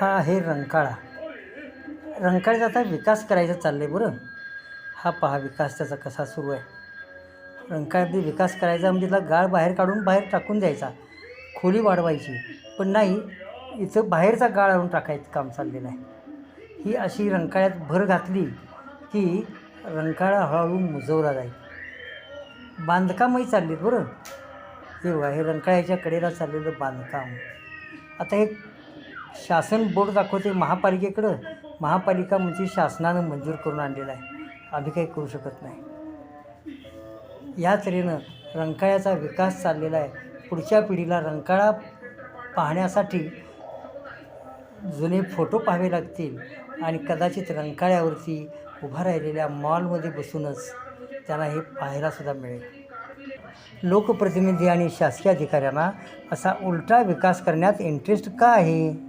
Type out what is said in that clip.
हा आहे रंकाळा. रंकाळ्याचा आता विकास करायचा चाललं आहे बरं. हा पहा विकास त्याचा कसा सुरू आहे. रंकाळ्यामध्ये विकास करायचा म्हणजे त्याला गाळ बाहेर काढून बाहेर टाकून द्यायचा. खोली वाढवायची. पण नाही इथं बाहेरचा गाळ आणून टाकायचं काम चाललेलं आहे. ही अशी रंकाळ्यात भर घातली की रंकाळा हळूहळू मुजवला जाईल. बांधकामही चालली बरं. हे बघा हे रंकाळ्याच्या कडेला चाललेलं बांधकाम. आता हे शासन बोर्ड दाखवते महापालिकेकडं. महापालिका म्हणजे शासनानं मंजूर करून आणलेलं आहे. आम्ही काही करू शकत नाही. या तऱ्हेनं रंकाळ्याचा विकास चाललेला आहे. पुढच्या पिढीला रंकाळा पाहण्यासाठी जुने फोटो पाहावे लागतील आणि कदाचित रंकाळ्यावरती उभा राहिलेल्या मॉलमध्ये बसूनच त्यांना हे पाहायलासुद्धा मिळेल. लोकप्रतिनिधी आणि शासकीय अधिकाऱ्यांना असा उलटा विकास करण्यात इंटरेस्ट का आहे?